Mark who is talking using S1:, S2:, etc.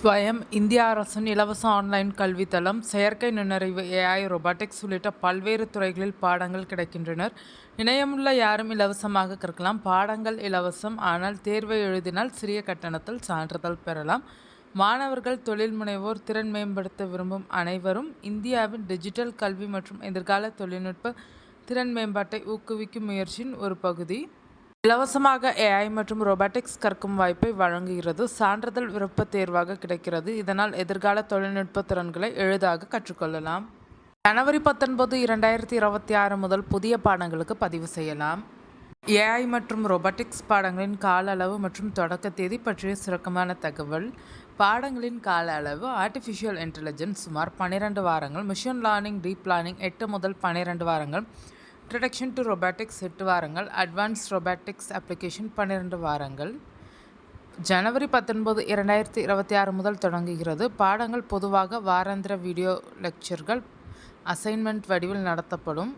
S1: ஸ்வயம் இந்திய அரசின் இலவச ஆன்லைன் கல்வித்தளம் செயற்கை நுண்ணறிவு ஏஐ ரொபாட்டிக்ஸ் உள்ளிட்ட பல்வேறு துறைகளில் பாடங்கள் கிடைக்கின்றனர். இணையமுள்ள யாரும் இலவசமாக கற்கலாம். பாடங்கள் இலவசம் ஆனால் தேர்வை எழுதினால் சிறிய கட்டணத்தில் சான்றிதழ் பெறலாம். மாணவர்கள் தொழில் முனைவோர் திறன் மேம்படுத்த விரும்பும் அனைவரும் இந்தியாவின் டிஜிட்டல் கல்வி மற்றும் எதிர்கால தொழில்நுட்ப திறன் மேம்பாட்டை ஊக்குவிக்கும் முயற்சியின் ஒரு பகுதி. இலவசமாக ஏஐ மற்றும் ரொபாட்டிக்ஸ் கற்கும் வாய்ப்பை வழங்குகிறது. சான்றிதழ் விருப்பத் தேர்வாக கிடைக்கிறது. இதனால் எதிர்கால தொழில்நுட்ப திறன்களை எளிதாக கற்றுக்கொள்ளலாம். ஜனவரி பத்தொன்பது இரண்டாயிரத்தி இருபத்தி ஆறு முதல் புதிய பாடங்களுக்கு பதிவு செய்யலாம். ஏஐ மற்றும் ரொபாட்டிக்ஸ் பாடங்களின் கால அளவு மற்றும் தொடக்க தேதி பற்றிய சுருக்கமான தகவல். பாடங்களின் கால அளவு ஆர்டிஃபிஷியல் இன்டெலிஜென்ஸ் சுமார் பன்னிரண்டு வாரங்கள் மிஷின் லேர்னிங் டீப் லேர்னிங் எட்டு முதல் பன்னிரெண்டு வாரங்கள் இன்ட்ரடக்ஷன் டு ரொபாட்டிக்ஸ் எட்டு வாரங்கள். அட்வான்ஸ் ரொபாட்டிக்ஸ் அப்ளிகேஷன் பன்னிரெண்டு வாரங்கள். ஜனவரி பத்தொன்பது இரண்டாயிரத்தி இருபத்தி ஆறு முதல் தொடங்குகிறது. பாடங்கள் பொதுவாக வாராந்திர வீடியோ லெக்சர்கள் அசைன்மெண்ட் வடிவில் நடத்தப்படும்.